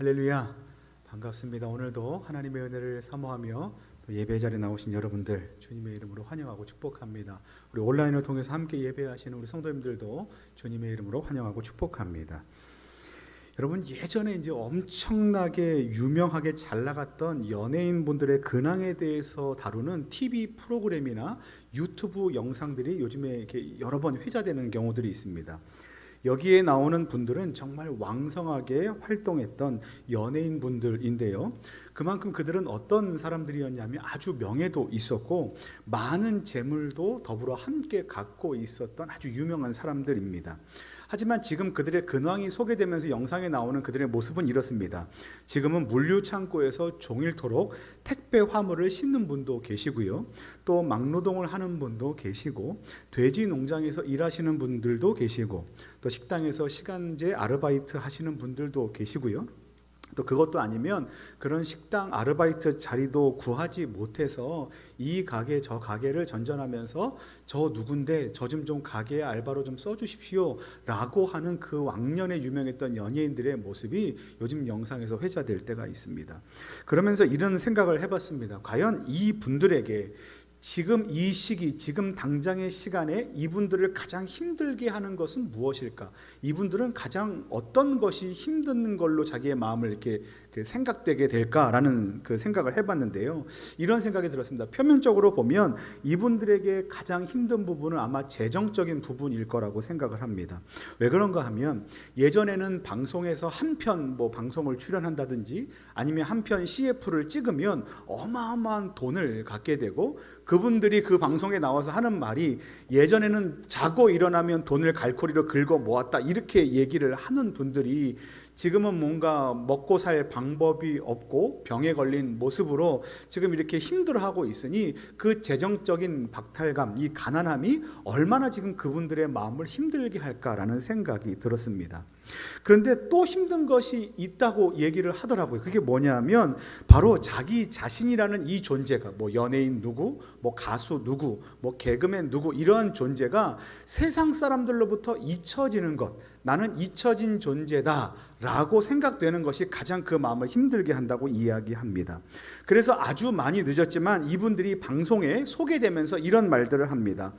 할렐루야 반갑습니다. 오늘도 하나님의 은혜를 사모하며 또 예배 자리에 나오신 여러분들 주님의 이름으로 환영하고 축복합니다. 우리 온라인을 통해서 함께 예배하시는 우리 성도님들도 주님의 이름으로 환영하고 축복합니다. 여러분 예전에 이제 엄청나게 유명하게 잘 나갔던 연예인분들의 근황에 대해서 다루는 TV 프로그램이나 유튜브 영상들이 요즘에 이렇게 여러 번 회자되는 경우들이 있습니다. 여기에 나오는 분들은 정말 왕성하게 활동했던 연예인 분들인데요. 그만큼 그들은 어떤 사람들이었냐면 아주 명예도 있었고 많은 재물도 더불어 함께 갖고 있었던 아주 유명한 사람들입니다. 하지만 지금 그들의 근황이 소개되면서 영상에 나오는 그들의 모습은 이렇습니다. 지금은 물류 창고에서 종일토록 택배 화물을 싣는 분도 계시고요. 또 막노동을 하는 분도 계시고 돼지 농장에서 일하시는 분들도 계시고 또 식당에서 시간제 아르바이트 하시는 분들도 계시고요. 또 그것도 아니면 그런 식당 아르바이트 자리도 구하지 못해서 이 가게 저 가게를 전전하면서 저 누군데 저 좀 좀 가게 알바로 좀 써주십시오라고 하는 그 왕년에 유명했던 연예인들의 모습이 요즘 영상에서 회자될 때가 있습니다. 그러면서 이런 생각을 해봤습니다. 과연 이 분들에게 지금 이 시기, 지금 당장의 시간에 이분들을 가장 힘들게 하는 것은 무엇일까? 이분들은 가장 어떤 것이 힘든 걸로 자기의 마음을 이렇게 그 생각되게 될까라는 그 생각을 해봤는데요. 이런 생각이 들었습니다. 표면적으로 보면 이분들에게 가장 힘든 부분은 아마 재정적인 부분일 거라고 생각을 합니다. 왜 그런가 하면 예전에는 방송에서 한 편 뭐 방송을 출연한다든지 아니면 한 편 CF를 찍으면 어마어마한 돈을 갖게 되고 그분들이 그 방송에 나와서 하는 말이 예전에는 자고 일어나면 돈을 갈코리로 긁어 모았다 이렇게 얘기를 하는 분들이 지금은 뭔가 먹고 살 방법이 없고 병에 걸린 모습으로 지금 이렇게 힘들어하고 있으니 그 재정적인 박탈감, 이 가난함이 얼마나 지금 그분들의 마음을 힘들게 할까라는 생각이 들었습니다. 그런데 또 힘든 것이 있다고 얘기를 하더라고요. 그게 뭐냐면 바로 자기 자신이라는 이 존재가 뭐 연예인 누구, 뭐 가수 누구, 뭐 개그맨 누구 이런 존재가 세상 사람들로부터 잊혀지는 것, 나는 잊혀진 존재다 라고 생각되는 것이 가장 그 마음을 힘들게 한다고 이야기합니다. 그래서 아주 많이 늦었지만 이분들이 방송에 소개되면서 이런 말들을 합니다.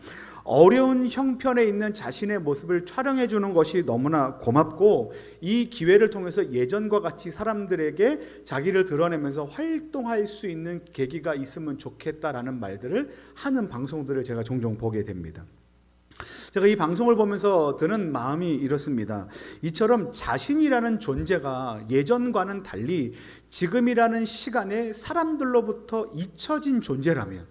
어려운 형편에 있는 자신의 모습을 촬영해 주는 것이 너무나 고맙고 이 기회를 통해서 예전과 같이 사람들에게 자기를 드러내면서 활동할 수 있는 계기가 있으면 좋겠다라는 말들을 하는 방송들을 제가 종종 보게 됩니다. 제가 이 방송을 보면서 드는 마음이 이렇습니다. 이처럼 자신이라는 존재가 예전과는 달리 지금이라는 시간에 사람들로부터 잊혀진 존재라면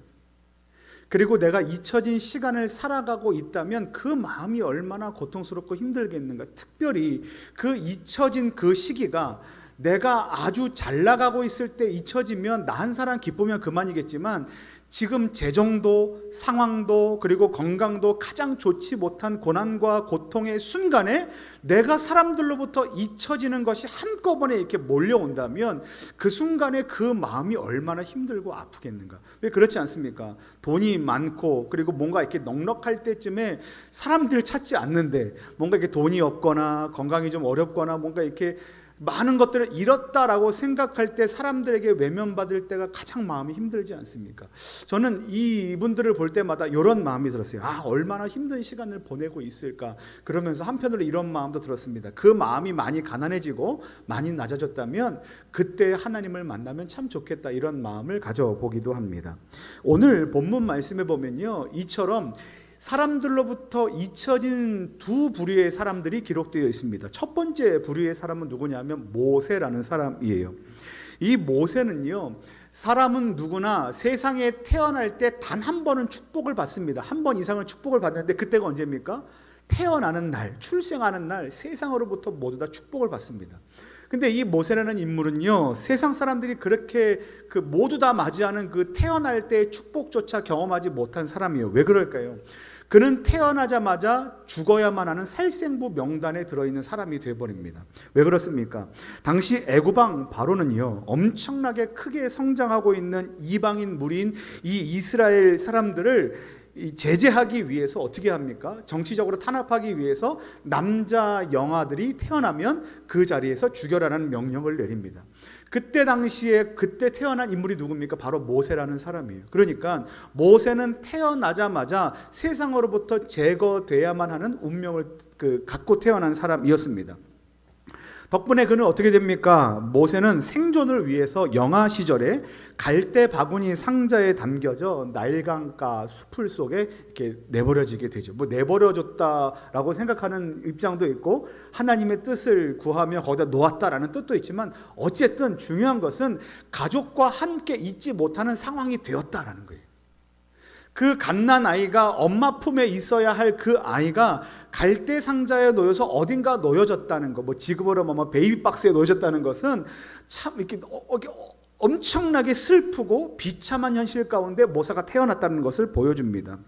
그리고 내가 잊혀진 시간을 살아가고 있다면 그 마음이 얼마나 고통스럽고 힘들겠는가. 특별히 그 잊혀진 그 시기가 내가 아주 잘 나가고 있을 때 잊혀지면 나 한 사람 기쁘면 그만이겠지만 지금 재정도 상황도 그리고 건강도 가장 좋지 못한 고난과 고통의 순간에 내가 사람들로부터 잊혀지는 것이 한꺼번에 이렇게 몰려온다면 그 순간에 그 마음이 얼마나 힘들고 아프겠는가. 왜 그렇지 않습니까? 돈이 많고 그리고 뭔가 이렇게 넉넉할 때쯤에 사람들 찾지 않는데 뭔가 이렇게 돈이 없거나 건강이 좀 어렵거나 뭔가 이렇게 많은 것들을 잃었다라고 생각할 때 사람들에게 외면받을 때가 가장 마음이 힘들지 않습니까? 저는 이분들을 볼 때마다 이런 마음이 들었어요. 아, 얼마나 힘든 시간을 보내고 있을까? 그러면서 한편으로 이런 마음도 들었습니다. 그 마음이 많이 가난해지고 많이 낮아졌다면 그때 하나님을 만나면 참 좋겠다. 이런 마음을 가져보기도 합니다. 오늘 본문 말씀에 보면요. 이처럼 사람들로부터 잊혀진 두 부류의 사람들이 기록되어 있습니다. 첫 번째 부류의 사람은 누구냐면 모세라는 사람이에요. 이 모세는요. 사람은 누구나 세상에 태어날 때 단 한 번은 축복을 받습니다. 한 번 이상은 축복을 받는데 그때가 언제입니까? 태어나는 날, 출생하는 날 세상으로부터 모두 다 축복을 받습니다. 근데 이 모세라는 인물은요, 세상 사람들이 그렇게 그 모두 다 맞이하는 그 태어날 때의 축복조차 경험하지 못한 사람이에요. 왜 그럴까요? 그는 태어나자마자 죽어야만 하는 살생부 명단에 들어있는 사람이 되어버립니다. 왜 그렇습니까? 당시 애구방 바로는요, 엄청나게 크게 성장하고 있는 이방인 무리인 이 이스라엘 사람들을 이 제재하기 위해서 어떻게 합니까? 정치적으로 탄압하기 위해서 남자 영아들이 태어나면 그 자리에서 죽여라는 명령을 내립니다. 그때 당시에 그때 태어난 인물이 누굽니까? 바로 모세라는 사람이에요. 그러니까 모세는 태어나자마자 세상으로부터 제거돼야만 하는 운명을 그 갖고 태어난 사람이었습니다. 덕분에 그는 어떻게 됩니까? 모세는 생존을 위해서 영아 시절에 갈대 바구니 상자에 담겨져 나일강가 숲을 속에 이렇게 내버려지게 되죠. 뭐 내버려졌다라고 생각하는 입장도 있고 하나님의 뜻을 구하며 거기다 놓았다라는 뜻도 있지만 어쨌든 중요한 것은 가족과 함께 있지 못하는 상황이 되었다라는 거예요. 그 갓난 아이가 엄마 품에 있어야 할 그 아이가 갈대 상자에 놓여서 어딘가 놓여졌다는 거, 뭐 지금으로 뭐 베이비 박스에 놓여졌다는 것은 참 이렇게 어, 어, 어, 엄청나게 슬프고 비참한 현실 가운데 모사가 태어났다는 것을 보여줍니다.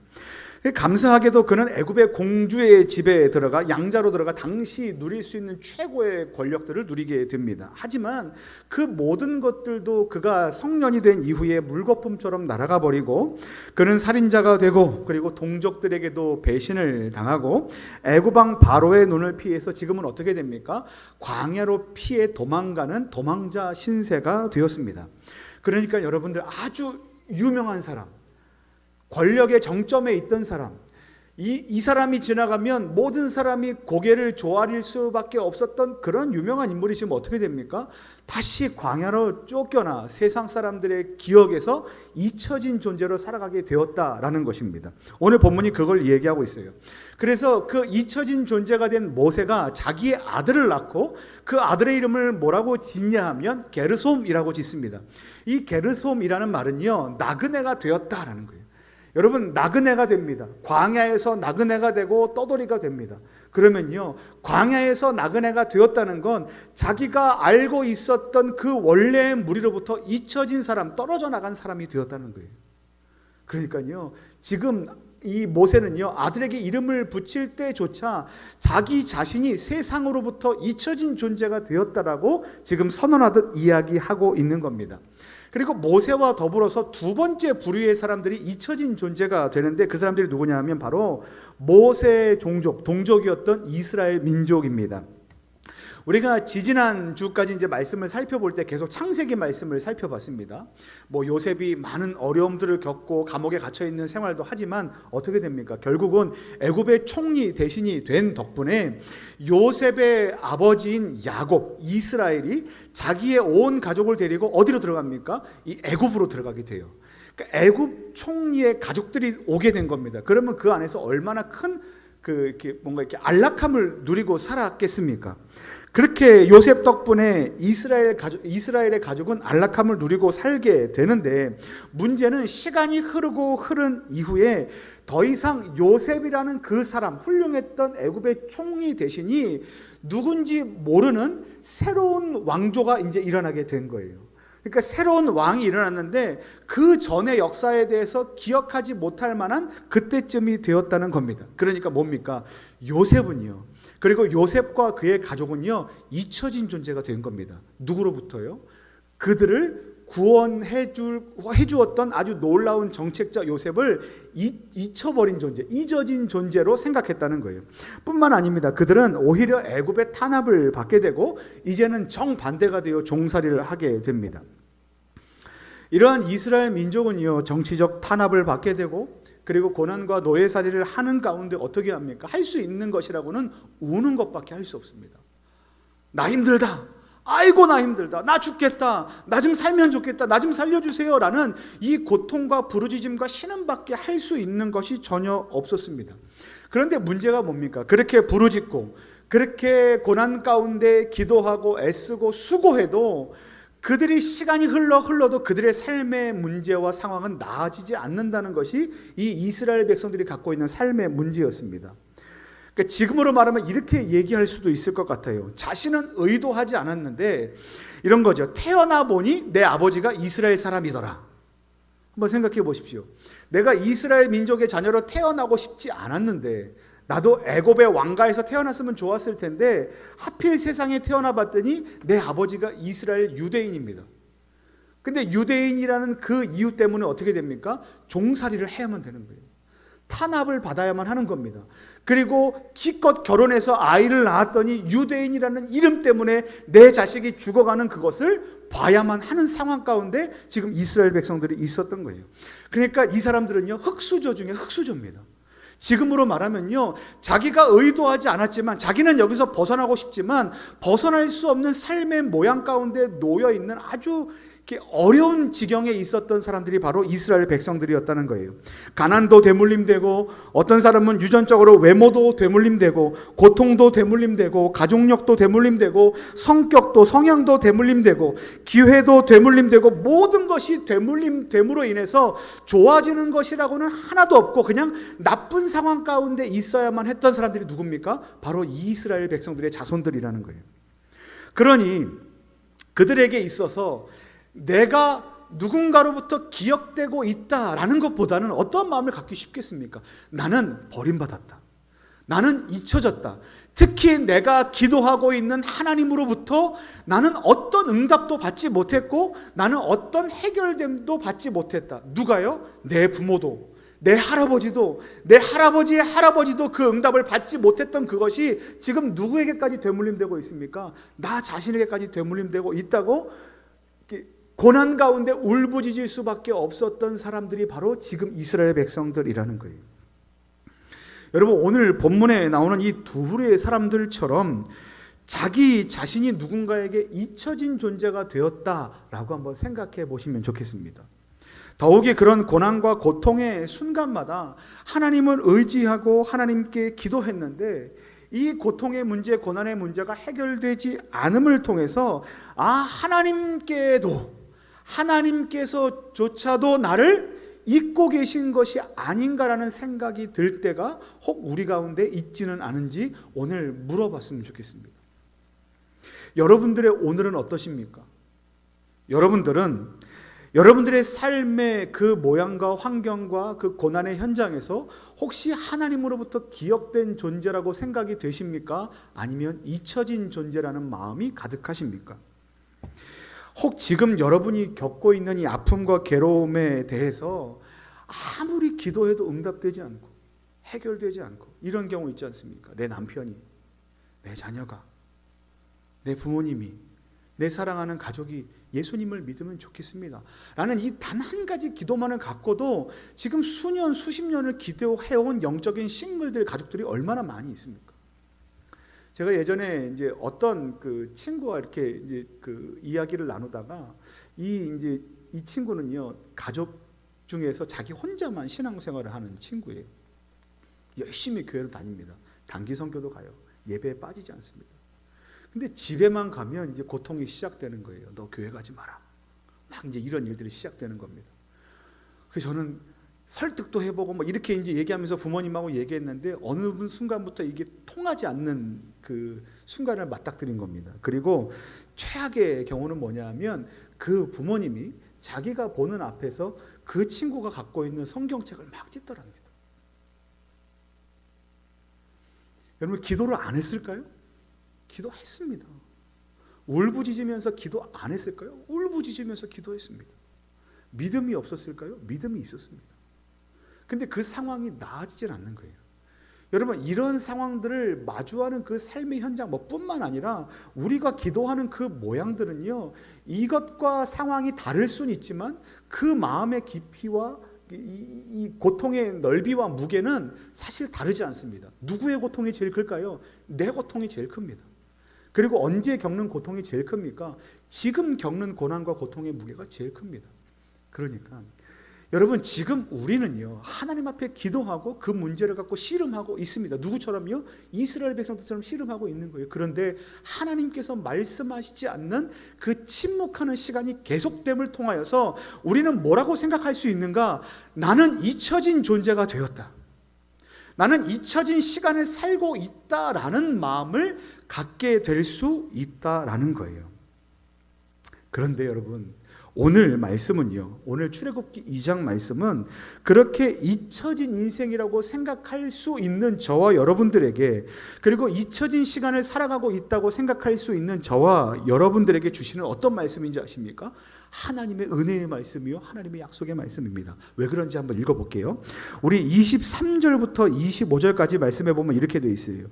감사하게도 그는 애굽의 공주의 집에 들어가 양자로 들어가 당시 누릴 수 있는 최고의 권력들을 누리게 됩니다. 하지만 그 모든 것들도 그가 성년이 된 이후에 물거품처럼 날아가 버리고 그는 살인자가 되고 그리고 동족들에게도 배신을 당하고 애굽 왕 바로의 눈을 피해서 지금은 어떻게 됩니까? 광야로 피해 도망가는 도망자 신세가 되었습니다. 그러니까 여러분들 아주 유명한 사람 권력의 정점에 있던 사람, 이, 이 사람이 지나가면 모든 사람이 고개를 조아릴 수밖에 없었던 그런 유명한 인물이 지금 어떻게 됩니까? 다시 광야로 쫓겨나 세상 사람들의 기억에서 잊혀진 존재로 살아가게 되었다라는 것입니다. 오늘 본문이 그걸 얘기하고 있어요. 그래서 그 잊혀진 존재가 된 모세가 자기의 아들을 낳고 그 아들의 이름을 뭐라고 짓냐 하면 게르솜이라고 짓습니다. 이 게르솜이라는 말은요, 나그네가 되었다라는 거예요. 여러분 나그네가 됩니다. 광야에서 나그네가 되고 떠돌이가 됩니다. 그러면요 광야에서 나그네가 되었다는 건 자기가 알고 있었던 그 원래의 무리로부터 잊혀진 사람, 떨어져 나간 사람이 되었다는 거예요. 그러니까요 지금 이 모세는요 아들에게 이름을 붙일 때조차 자기 자신이 세상으로부터 잊혀진 존재가 되었다라고 지금 선언하듯 이야기하고 있는 겁니다. 그리고 모세와 더불어서 두 번째 부류의 사람들이 잊혀진 존재가 되는데 그 사람들이 누구냐 하면 바로 모세 종족, 동족이었던 이스라엘 민족입니다. 우리가 지지난 주까지 이제 말씀을 살펴볼 때 계속 창세기 말씀을 살펴봤습니다. 뭐 요셉이 많은 어려움들을 겪고 감옥에 갇혀 있는 생활도 하지만 어떻게 됩니까? 결국은 애굽의 총리 대신이 된 덕분에 요셉의 아버지인 야곱 이스라엘이 자기의 온 가족을 데리고 어디로 들어갑니까? 이 애굽으로 들어가게 돼요. 그러니까 애굽 총리의 가족들이 오게 된 겁니다. 그러면 그 안에서 얼마나 큰그 이렇게 뭔가 이렇게 안락함을 누리고 살았겠습니까? 그렇게 요셉 덕분에 이스라엘 가족, 이스라엘의 가족은 안락함을 누리고 살게 되는데 문제는 시간이 흐르고 흐른 이후에 더 이상 요셉이라는 그 사람 훌륭했던 애굽의 총리 대신이 누군지 모르는 새로운 왕조가 이제 일어나게 된 거예요. 그러니까 새로운 왕이 일어났는데 그 전의 역사에 대해서 기억하지 못할 만한 그때쯤이 되었다는 겁니다. 그러니까 뭡니까? 요셉은요. 그리고 요셉과 그의 가족은요. 잊혀진 존재가 된 겁니다. 누구로부터요? 그들을 구원해 줄 해 주었던 아주 놀라운 정책자 요셉을 잊혀버린 존재, 잊어진 존재로 생각했다는 거예요. 뿐만 아닙니다. 그들은 오히려 애굽의 탄압을 받게 되고 이제는 정반대가 되어 종살이를 하게 됩니다. 이러한 이스라엘 민족은요 정치적 탄압을 받게 되고 그리고 고난과 노예살이를 하는 가운데 어떻게 합니까? 할 수 있는 것이라고는 우는 것밖에 할 수 없습니다. 나 힘들다. 아이고 나 힘들다. 나 죽겠다. 나 좀 살면 좋겠다. 나 좀 살려주세요 라는 이 고통과 부르짖음과 신음밖에 할 수 있는 것이 전혀 없었습니다. 그런데 문제가 뭡니까? 그렇게 부르짖고 그렇게 고난 가운데 기도하고 애쓰고 수고해도 그들이 시간이 흘러 흘러도 그들의 삶의 문제와 상황은 나아지지 않는다는 것이 이 이스라엘 백성들이 갖고 있는 삶의 문제였습니다. 그러니까 지금으로 말하면 이렇게 얘기할 수도 있을 것 같아요. 자신은 의도하지 않았는데 이런 거죠. 태어나 보니 내 아버지가 이스라엘 사람이더라. 한번 생각해 보십시오. 내가 이스라엘 민족의 자녀로 태어나고 싶지 않았는데 나도 애굽의 왕가에서 태어났으면 좋았을 텐데 하필 세상에 태어나 봤더니 내 아버지가 이스라엘 유대인입니다. 근데 유대인이라는 그 이유 때문에 어떻게 됩니까? 종살이를 해야만 되는 거예요. 탄압을 받아야만 하는 겁니다. 그리고 기껏 결혼해서 아이를 낳았더니 유대인이라는 이름 때문에 내 자식이 죽어가는 그것을 봐야만 하는 상황 가운데 지금 이스라엘 백성들이 있었던 거예요. 그러니까 이 사람들은요, 흑수저 중에 흑수저입니다. 지금으로 말하면요, 자기가 의도하지 않았지만, 자기는 여기서 벗어나고 싶지만, 벗어날 수 없는 삶의 모양 가운데 놓여 있는 아주 어려운 지경에 있었던 사람들이 바로 이스라엘 백성들이었다는 거예요. 가난도 되물림되고 어떤 사람은 유전적으로 외모도 되물림되고 고통도 되물림되고 가족력도 되물림되고 성격도 성향도 되물림되고 기회도 되물림되고 모든 것이 되물림됨으로 인해서 좋아지는 것이라고는 하나도 없고 그냥 나쁜 상황 가운데 있어야만 했던 사람들이 누굽니까? 바로 이스라엘 백성들의 자손들이라는 거예요. 그러니 그들에게 있어서 내가 누군가로부터 기억되고 있다라는 것보다는 어떠한 마음을 갖기 쉽겠습니까? 나는 버림받았다. 나는 잊혀졌다. 특히 내가 기도하고 있는 하나님으로부터 나는 어떤 응답도 받지 못했고 나는 어떤 해결됨도 받지 못했다. 누가요? 내 부모도 내 할아버지도 내 할아버지의 할아버지도 그 응답을 받지 못했던 그것이 지금 누구에게까지 되물림되고 있습니까? 나 자신에게까지 되물림되고 있다고 고난 가운데 울부짖을 수밖에 없었던 사람들이 바로 지금 이스라엘 백성들이라는 거예요. 여러분 오늘 본문에 나오는 이 두 부류의 사람들처럼 자기 자신이 누군가에게 잊혀진 존재가 되었다라고 한번 생각해 보시면 좋겠습니다. 더욱이 그런 고난과 고통의 순간마다 하나님을 의지하고 하나님께 기도했는데 이 고통의 문제, 고난의 문제가 해결되지 않음을 통해서 아 하나님께도 하나님께서조차도 나를 잊고 계신 것이 아닌가라는 생각이 들 때가 혹 우리 가운데 있지는 않은지 오늘 물어봤으면 좋겠습니다. 여러분들의 오늘은 어떠십니까? 여러분들은 여러분들의 삶의 그 모양과 환경과 그 고난의 현장에서 혹시 하나님으로부터 기억된 존재라고 생각이 되십니까? 아니면 잊혀진 존재라는 마음이 가득하십니까? 혹 지금 여러분이 겪고 있는 이 아픔과 괴로움에 대해서 아무리 기도해도 응답되지 않고 해결되지 않고 이런 경우 있지 않습니까? 내 남편이, 내 자녀가, 내 부모님이, 내 사랑하는 가족이 예수님을 믿으면 좋겠습니다. 라는 이 단 한 가지 기도만을 갖고도 지금 수년, 수십 년을 기도해온 영적인 식물들, 가족들이 얼마나 많이 있습니까? 제가 예전에 이제 어떤 그 친구와 이렇게 이제 그 이야기를 나누다가 이 이제 이 친구는요 가족 중에서 자기 혼자만 신앙생활을 하는 친구예요. 열심히 교회를 다닙니다. 단기 선교도 가요. 예배에 빠지지 않습니다. 근데 집에만 가면 이제 고통이 시작되는 거예요. 너 교회 가지 마라. 막 이제 이런 일들이 시작되는 겁니다. 그래서 저는 설득도 해보고 뭐 이렇게 이제 얘기하면서 부모님하고 얘기했는데 어느 순간부터 이게 통하지 않는 그 순간을 맞닥뜨린 겁니다. 그리고 최악의 경우는 뭐냐면 그 부모님이 자기가 보는 앞에서 그 친구가 갖고 있는 성경책을 막 찢더랍니다. 여러분 기도를 안 했을까요? 기도했습니다. 울부짖으면서 기도 안 했을까요? 울부짖으면서 기도했습니다. 믿음이 없었을까요? 믿음이 있었습니다. 근데 그 상황이 나아지질 않는 거예요. 여러분 이런 상황들을 마주하는 그 삶의 현장 뭐 뿐만 아니라 우리가 기도하는 그 모양들은요 이것과 상황이 다를 수는 있지만 그 마음의 깊이와 이, 이 고통의 넓이와 무게는 사실 다르지 않습니다. 누구의 고통이 제일 클까요? 내 고통이 제일 큽니다. 그리고 언제 겪는 고통이 제일 큽니까? 지금 겪는 고난과 고통의 무게가 제일 큽니다. 그러니까 여러분 지금 우리는요 하나님 앞에 기도하고 그 문제를 갖고 씨름하고 있습니다. 누구처럼요? 이스라엘 백성들처럼 씨름하고 있는 거예요. 그런데 하나님께서 말씀하시지 않는 그 침묵하는 시간이 계속됨을 통하여서 우리는 뭐라고 생각할 수 있는가? 나는 잊혀진 존재가 되었다. 나는 잊혀진 시간을 살고 있다라는 마음을 갖게 될 수 있다라는 거예요. 그런데 여러분 오늘 말씀은요. 오늘 출애굽기 2장 말씀은 그렇게 잊혀진 인생이라고 생각할 수 있는 저와 여러분들에게 그리고 잊혀진 시간을 살아가고 있다고 생각할 수 있는 저와 여러분들에게 주시는 어떤 말씀인지 아십니까? 하나님의 은혜의 말씀이요. 하나님의 약속의 말씀입니다. 왜 그런지 한번 읽어 볼게요. 우리 23절부터 25절까지 말씀해 보면 이렇게 되어 있어요.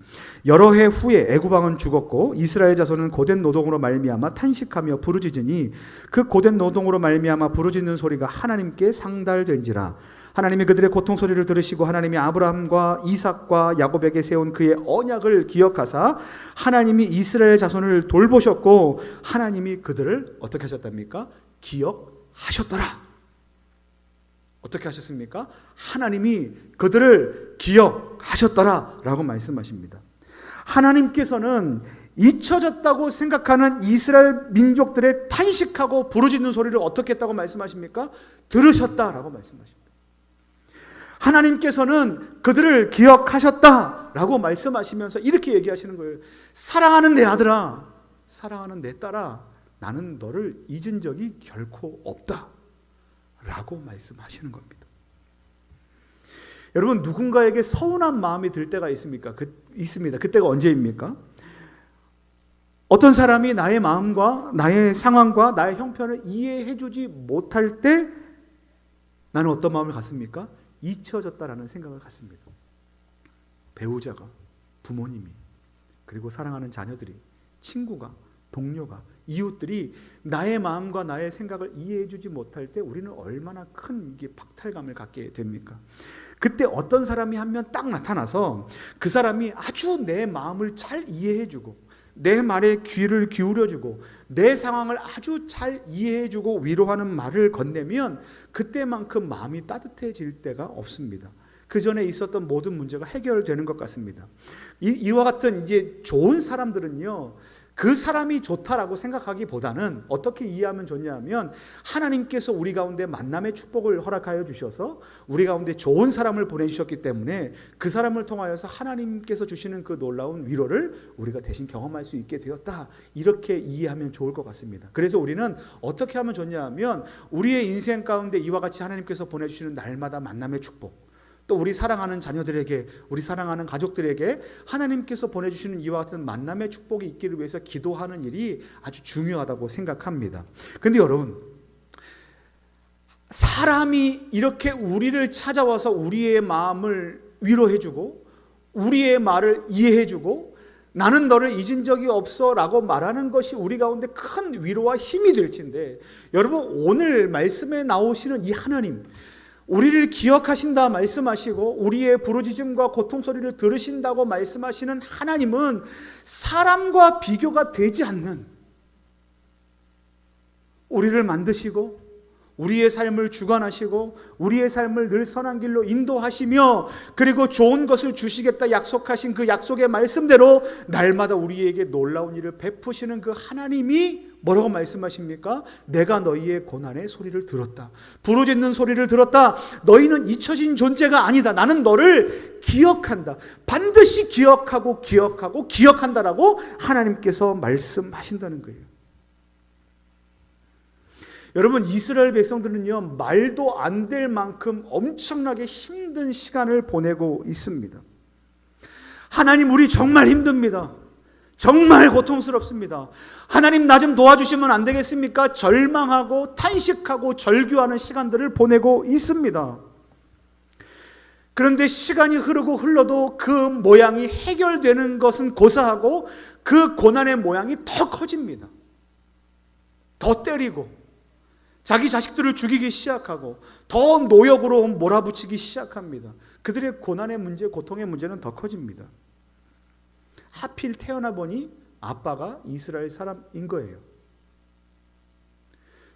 여러 해 후에 애굽 왕은 죽었고 이스라엘 자손은 고된 노동으로 말미암아 탄식하며 부르짖으니 그 고된 노동으로 말미암아 부르짖는 소리가 하나님께 상달된지라 하나님이 그들의 고통 소리를 들으시고 하나님이 아브라함과 이삭과 야곱에게 세운 그의 언약을 기억하사 하나님이 이스라엘 자손을 돌보셨고 하나님이 그들을 어떻게 하셨답니까? 기억하셨더라. 어떻게 하셨습니까? 하나님이 그들을 기억하셨더라 라고 말씀하십니다. 하나님께서는 잊혀졌다고 생각하는 이스라엘 민족들의 탄식하고 부르짖는 소리를 어떻게 했다고 말씀하십니까? 들으셨다 라고 말씀하십니다. 하나님께서는 그들을 기억하셨다 라고 말씀하시면서 이렇게 얘기하시는 거예요. 사랑하는 내 아들아, 사랑하는 내 딸아, 나는 너를 잊은 적이 결코 없다. 라고 말씀하시는 겁니다. 여러분, 누군가에게 서운한 마음이 들 때가 있습니까? 그, 있습니다. 그때가 언제입니까? 어떤 사람이 나의 마음과 나의 상황과 나의 형편을 이해해 주지 못할 때 나는 어떤 마음을 갖습니까? 잊혀졌다라는 생각을 갖습니다. 배우자가, 부모님이, 그리고 사랑하는 자녀들이, 친구가, 동료가, 이웃들이 나의 마음과 나의 생각을 이해해 주지 못할 때 우리는 얼마나 큰 이게 박탈감을 갖게 됩니까? 그때 어떤 사람이 한 명 딱 나타나서 그 사람이 아주 내 마음을 잘 이해해 주고 내 말에 귀를 기울여 주고 내 상황을 아주 잘 이해해 주고 위로하는 말을 건네면 그때만큼 마음이 따뜻해질 때가 없습니다. 그 전에 있었던 모든 문제가 해결되는 것 같습니다. 이, 이와 같은 이제 좋은 사람들은요, 그 사람이 좋다라고 생각하기보다는 어떻게 이해하면 좋냐면 하나님께서 우리 가운데 만남의 축복을 허락하여 주셔서 우리 가운데 좋은 사람을 보내주셨기 때문에 그 사람을 통하여서 하나님께서 주시는 그 놀라운 위로를 우리가 대신 경험할 수 있게 되었다. 이렇게 이해하면 좋을 것 같습니다. 그래서 우리는 어떻게 하면 좋냐면 우리의 인생 가운데 이와 같이 하나님께서 보내주시는 날마다 만남의 축복 또 우리 사랑하는 자녀들에게, 우리 사랑하는 가족들에게 하나님께서 보내주시는 이와 같은 만남의 축복이 있기를 위해서 기도하는 일이 아주 중요하다고 생각합니다. 근데 여러분, 사람이 이렇게 우리를 찾아와서 우리의 마음을 위로해주고, 우리의 말을 이해해주고, 나는 너를 잊은 적이 없어 라고 말하는 것이 우리 가운데 큰 위로와 힘이 될진데, 여러분, 오늘 말씀에 나오시는 이 하나님, 우리를 기억하신다 말씀하시고 우리의 부르짖음과 고통 소리를 들으신다고 말씀하시는 하나님은 사람과 비교가 되지 않는 우리를 만드시고 우리의 삶을 주관하시고 우리의 삶을 늘 선한 길로 인도하시며 그리고 좋은 것을 주시겠다 약속하신 그 약속의 말씀대로 날마다 우리에게 놀라운 일을 베푸시는 그 하나님이 뭐라고 말씀하십니까? 내가 너희의 고난의 소리를 들었다. 부르짖는 소리를 들었다. 너희는 잊혀진 존재가 아니다. 나는 너를 기억한다. 반드시 기억하고 기억하고 기억한다라고 하나님께서 말씀하신다는 거예요. 여러분 이스라엘 백성들은요 말도 안 될 만큼 엄청나게 힘든 시간을 보내고 있습니다. 하나님 우리 정말 힘듭니다. 정말 고통스럽습니다. 하나님 나 좀 도와주시면 안 되겠습니까? 절망하고 탄식하고 절규하는 시간들을 보내고 있습니다. 그런데 시간이 흐르고 흘러도 그 모양이 해결되는 것은 고사하고 그 고난의 모양이 더 커집니다. 더 때리고 자기 자식들을 죽이기 시작하고 더 노역으로 몰아붙이기 시작합니다. 그들의 고난의 문제, 고통의 문제는 더 커집니다. 하필 태어나 보니 아빠가 이스라엘 사람인 거예요.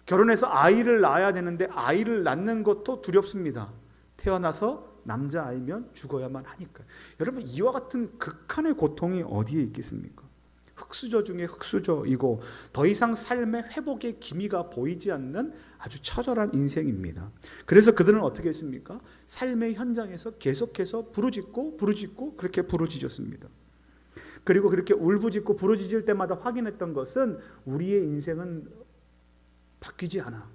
결혼해서 아이를 낳아야 되는데 아이를 낳는 것도 두렵습니다. 태어나서 남자 아이면 죽어야만 하니까. 여러분 이와 같은 극한의 고통이 어디에 있겠습니까? 흑수저 중에 흑수저이고 더 이상 삶의 회복의 기미가 보이지 않는 아주 처절한 인생입니다. 그래서 그들은 어떻게 했습니까? 삶의 현장에서 계속해서 부르짖고 부르짖고 그렇게 부르짖었습니다. 그리고 그렇게 울부짖고 부르짖을 때마다 확인했던 것은 우리의 인생은 바뀌지 않아.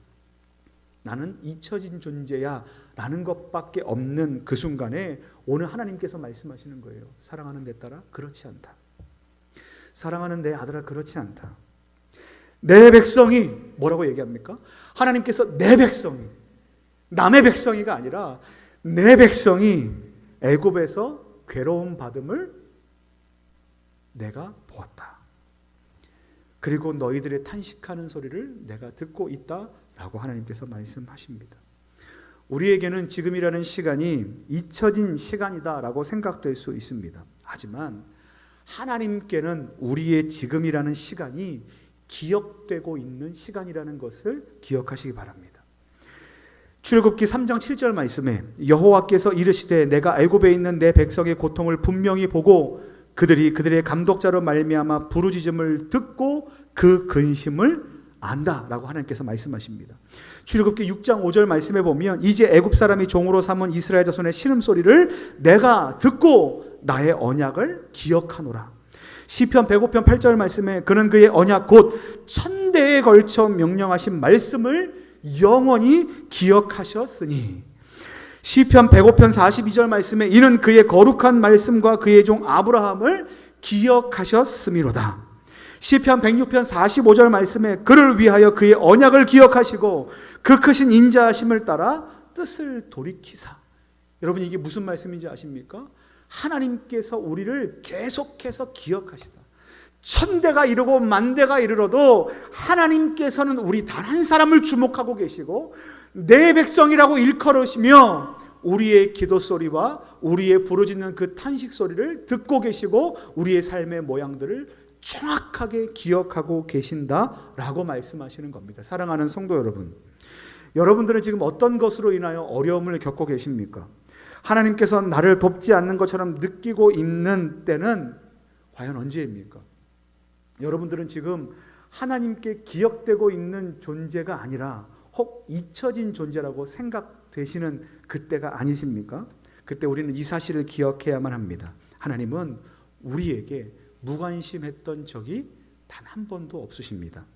나는 잊혀진 존재야. 라는 것밖에 없는 그 순간에 오늘 하나님께서 말씀하시는 거예요. 사랑하는 내 딸아, 그렇지 않다. 사랑하는 내 아들아, 그렇지 않다. 내 백성이 뭐라고 얘기합니까? 하나님께서 내 백성이 남의 백성이가 아니라 내 백성이 애굽에서 괴로움 받음을 내가 보았다. 그리고 너희들의 탄식하는 소리를 내가 듣고 있다 라고 하나님께서 말씀하십니다. 우리에게는 지금이라는 시간이 잊혀진 시간이다 라고 생각될 수 있습니다. 하지만 하나님께는 우리의 지금이라는 시간이 기억되고 있는 시간이라는 것을 기억하시기 바랍니다. 출애굽기 3장 7절 말씀에 여호와께서 이르시되 내가 애굽에 있는 내 백성의 고통을 분명히 보고 그들이 그들의 감독자로 말미암아 부르짖음을 듣고 그 근심을 안다라고 하나님께서 말씀하십니다. 출애굽기 6장 5절 말씀에 보면 이제 애굽 사람이 종으로 삼은 이스라엘 자손의 신음 소리를 내가 듣고 나의 언약을 기억하노라. 시편 105편 8절 말씀에 그는 그의 언약 곧 천대에 걸쳐 명령하신 말씀을 영원히 기억하셨으니 시편 105편 42절 말씀에 이는 그의 거룩한 말씀과 그의 종 아브라함을 기억하셨음이로다. 시편 106편 45절 말씀에 그를 위하여 그의 언약을 기억하시고 그 크신 인자하심을 따라 뜻을 돌이키사. 여러분 이게 무슨 말씀인지 아십니까? 하나님께서 우리를 계속해서 기억하시다. 천대가 이르고 만대가 이르러도 하나님께서는 우리 단 한 사람을 주목하고 계시고 내 백성이라고 일컬으시며 우리의 기도 소리와 우리의 부르짖는 그 탄식 소리를 듣고 계시고 우리의 삶의 모양들을 정확하게 기억하고 계신다라고 말씀하시는 겁니다. 사랑하는 성도 여러분. 여러분들은 지금 어떤 것으로 인하여 어려움을 겪고 계십니까? 하나님께서 나를 돕지 않는 것처럼 느끼고 있는 때는 과연 언제입니까? 여러분들은 지금 하나님께 기억되고 있는 존재가 아니라 혹 잊혀진 존재라고 생각되시는 그때가 아니십니까? 그때 우리는 이 사실을 기억해야만 합니다. 하나님은 우리에게 무관심했던 적이 단 한 번도 없으십니다.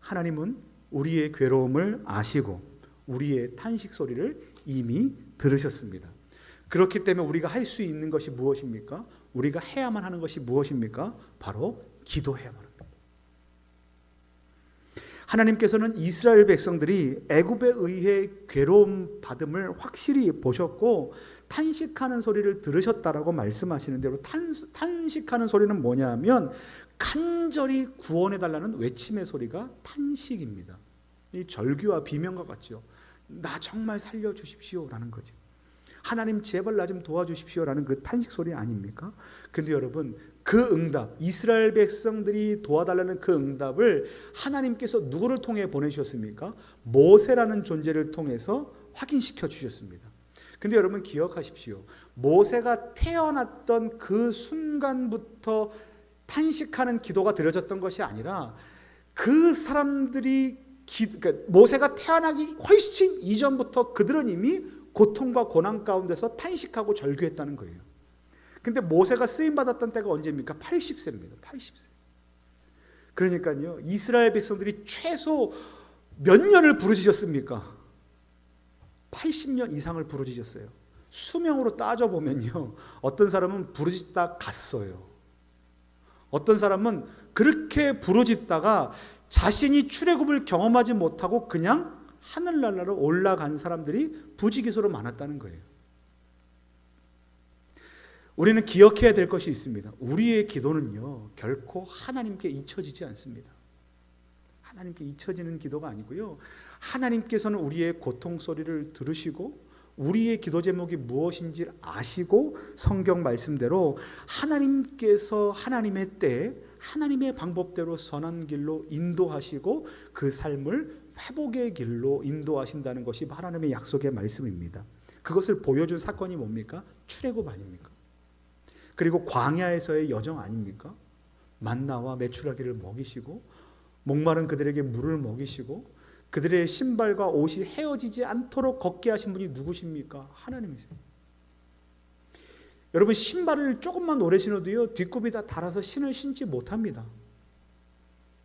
하나님은 우리의 괴로움을 아시고 우리의 탄식 소리를 이미 들으셨습니다. 그렇기 때문에 우리가 할 수 있는 것이 무엇입니까? 우리가 해야만 하는 것이 무엇입니까? 바로 기도해야만 합니다. 하나님께서는 이스라엘 백성들이 애굽에 의해 괴로움 받음을 확실히 보셨고 탄식하는 소리를 들으셨다라고 말씀하시는 대로 탄, 탄식하는 소리는 뭐냐면 간절히 구원해 달라는 외침의 소리가 탄식입니다. 이 절규와 비명과 같죠. 나 정말 살려 주십시오라는 거죠. 하나님 제발 나 좀 도와주십시오라는 그 탄식 소리 아닙니까? 근데 여러분 그 응답 이스라엘 백성들이 도와달라는 그 응답을 하나님께서 누구를 통해 보내주셨습니까? 모세라는 존재를 통해서 확인시켜 주셨습니다. 근데 여러분 기억하십시오. 모세가 태어났던 그 순간부터 탄식하는 기도가 드려졌던 것이 아니라 그 사람들이 기, 그러니까 모세가 태어나기 훨씬 이전부터 그들은 이미 고통과 고난 가운데서 탄식하고 절규했다는 거예요. 근데 모세가 쓰임 받았던 때가 언제입니까? 80세입니다. 80세. 그러니까요. 이스라엘 백성들이 최소 몇 년을 부르짖었습니까? 80년 이상을 부르짖었어요. 수명으로 따져 보면요. 어떤 사람은 부르짖다 갔어요. 어떤 사람은 그렇게 부르짖다가 자신이 출애굽을 경험하지 못하고 그냥 하늘나라로 올라간 사람들이 부지기수로 많았다는 거예요. 우리는 기억해야 될 것이 있습니다. 우리의 기도는요, 결코 하나님께 잊혀지지 않습니다. 하나님께 잊혀지는 기도가 아니고요. 하나님께서는 우리의 고통 소리를 들으시고 우리의 기도 제목이 무엇인지 아시고 성경 말씀대로 하나님께서 하나님의 때 하나님의 방법대로 선한 길로 인도하시고 그 삶을 회복의 길로 인도하신다는 것이 하나님의 약속의 말씀입니다. 그것을 보여준 사건이 뭡니까? 출애굽 아닙니까? 그리고 광야에서의 여정 아닙니까? 만나와 메추라기를 먹이시고 목마른 그들에게 물을 먹이시고 그들의 신발과 옷이 헤어지지 않도록 걷게 하신 분이 누구십니까? 하나님이세요. 여러분 신발을 조금만 오래 신어도요 뒷굽이 다 닳아서 신을 신지 못합니다.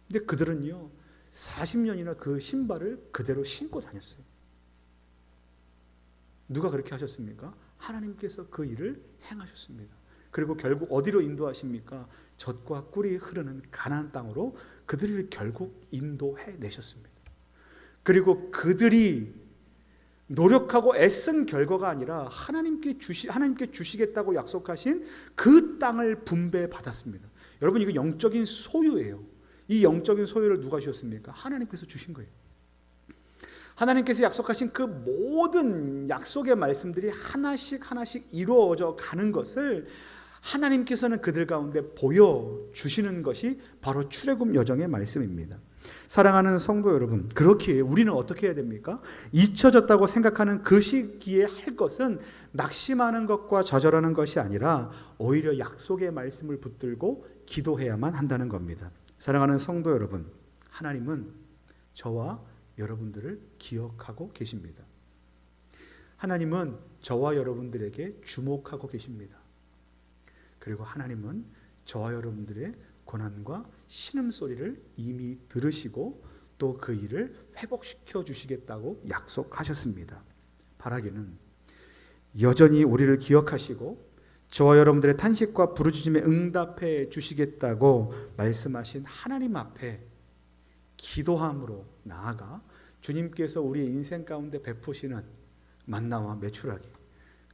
근데 그들은요 40년이나 그 신발을 그대로 신고 다녔어요. 누가 그렇게 하셨습니까? 하나님께서 그 일을 행하셨습니다. 그리고 결국 어디로 인도하십니까? 젖과 꿀이 흐르는 가나안 땅으로 그들을 결국 인도해 내셨습니다. 그리고 그들이 노력하고 애쓴 결과가 아니라 하나님께 주시 하나님께 주시겠다고 약속하신 그 땅을 분배 받았습니다. 여러분 이거 영적인 소유예요. 이 영적인 소유를 누가 주셨습니까? 하나님께서 주신 거예요. 하나님께서 약속하신 그 모든 약속의 말씀들이 하나씩 하나씩 이루어져 가는 것을 하나님께서는 그들 가운데 보여 주시는 것이 바로 출애굽 여정의 말씀입니다. 사랑하는 성도 여러분, 그렇기에 우리는 어떻게 해야 됩니까? 잊혀졌다고 생각하는 그 시기에 할 것은 낙심하는 것과 좌절하는 것이 아니라 오히려 약속의 말씀을 붙들고 기도해야만 한다는 겁니다. 사랑하는 성도 여러분, 하나님은 저와 여러분들을 기억하고 계십니다. 하나님은 저와 여러분들에게 주목하고 계십니다. 그리고 하나님은 저와 여러분들의 고난과 신음 소리를 이미 들으시고 또 그 일을 회복시켜 주시겠다고 약속하셨습니다. 바라기는 여전히 우리를 기억하시고 저와 여러분들의 탄식과 부르짖음에 응답해 주시겠다고 말씀하신 하나님 앞에 기도함으로 나아가 주님께서 우리의 인생 가운데 베푸시는 만나와 매출하기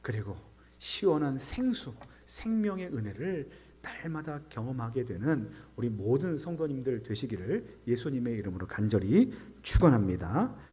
그리고 시원한 생수 생명의 은혜를 날마다 경험하게 되는 우리 모든 성도님들 되시기를 예수님의 이름으로 간절히 축원합니다.